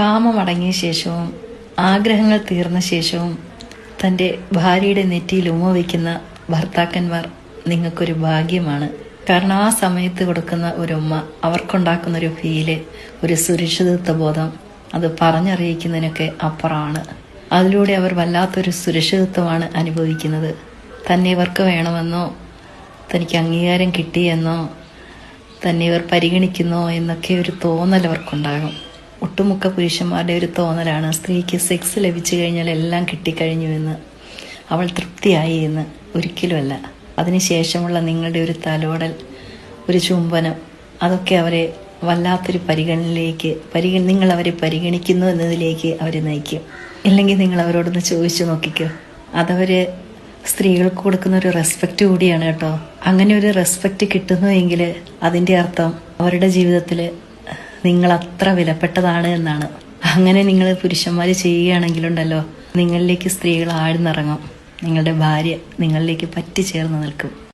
കാമമടങ്ങിയ ശേഷവും ആഗ്രഹങ്ങൾ തീർന്ന ശേഷവും തന്റെ ഭാര്യയുടെ നെറ്റിയിൽ ഉമ്മ വയ്ക്കുന്ന ഭർത്താക്കന്മാർ നിങ്ങൾക്കൊരു ഭാഗ്യമാണ്. കാരണം ആ സമയത്ത് കൊടുക്കുന്ന ഒരു ഉമ്മ അവർക്കുണ്ടാക്കുന്ന ഒരു ഫീൽ ഒരു സുരക്ഷിതത്വ ബോധം അത് പറഞ്ഞറിയിക്കുന്നതിനൊക്കെ അപ്പുറമാണ്. അതിലൂടെ അവർ വല്ലാത്തൊരു സുരക്ഷിതത്വമാണ് അനുഭവിക്കുന്നത്. തന്നെ ഇവർക്ക് വേണമെന്നോ തനിക്ക് അംഗീകാരം കിട്ടിയെന്നോ തന്നെ ഇവർ പരിഗണിക്കുന്നോ എന്നൊക്കെ ഒരു തോന്നൽ അവർക്കുണ്ടാകും. ഒട്ടുമുക്ക പുരുഷന്മാരുടെ ഒരു തോന്നലാണ്. സ്ത്രീക്ക് സെക്സ് ലഭിച്ചു കഴിഞ്ഞാൽ എല്ലാം കിട്ടിക്കഴിഞ്ഞു എന്ന്. അവൾ തൃപ്തിയായി എന്ന്. ഒരിക്കലുമല്ല. അതിനുശേഷമുള്ള നിങ്ങളുടെ ഒരു തലോടൽ ഒരു ചുംബനം അതൊക്കെ അവരെ വല്ലാത്തൊരു പരിഗണനയിലേക്ക് പരിഗ നിങ്ങൾ അവരെ പരിഗണിക്കുന്നു എന്നതിലേക്ക് അവരെ നയിക്കും. ഇല്ലെങ്കിൽ നിങ്ങൾ അവരോടൊന്ന് ചോദിച്ചു നോക്കിക്കോ. അതവര് സ്ത്രീകൾക്ക് കൊടുക്കുന്ന ഒരു റെസ്പെക്റ്റ് കൂടിയാണ് കേട്ടോ. അങ്ങനെ ഒരു റെസ്പെക്റ്റ് കിട്ടുന്നു എങ്കിൽ അതിന്റെ അർത്ഥം അവരുടെ ജീവിതത്തിൽ നിങ്ങൾ അത്ര വിലപ്പെട്ടതാണ് എന്നാണ്. അങ്ങനെ നിങ്ങൾ പുരുഷന്മാർ ചെയ്യുകയാണെങ്കിലുണ്ടല്ലോ നിങ്ങളിലേക്ക് സ്ത്രീകൾ ആഴ്ന്നിറങ്ങും. നിങ്ങളുടെ ഭാര്യ നിങ്ങളിലേക്ക് പറ്റിച്ചേർന്ന് നിൽക്കും.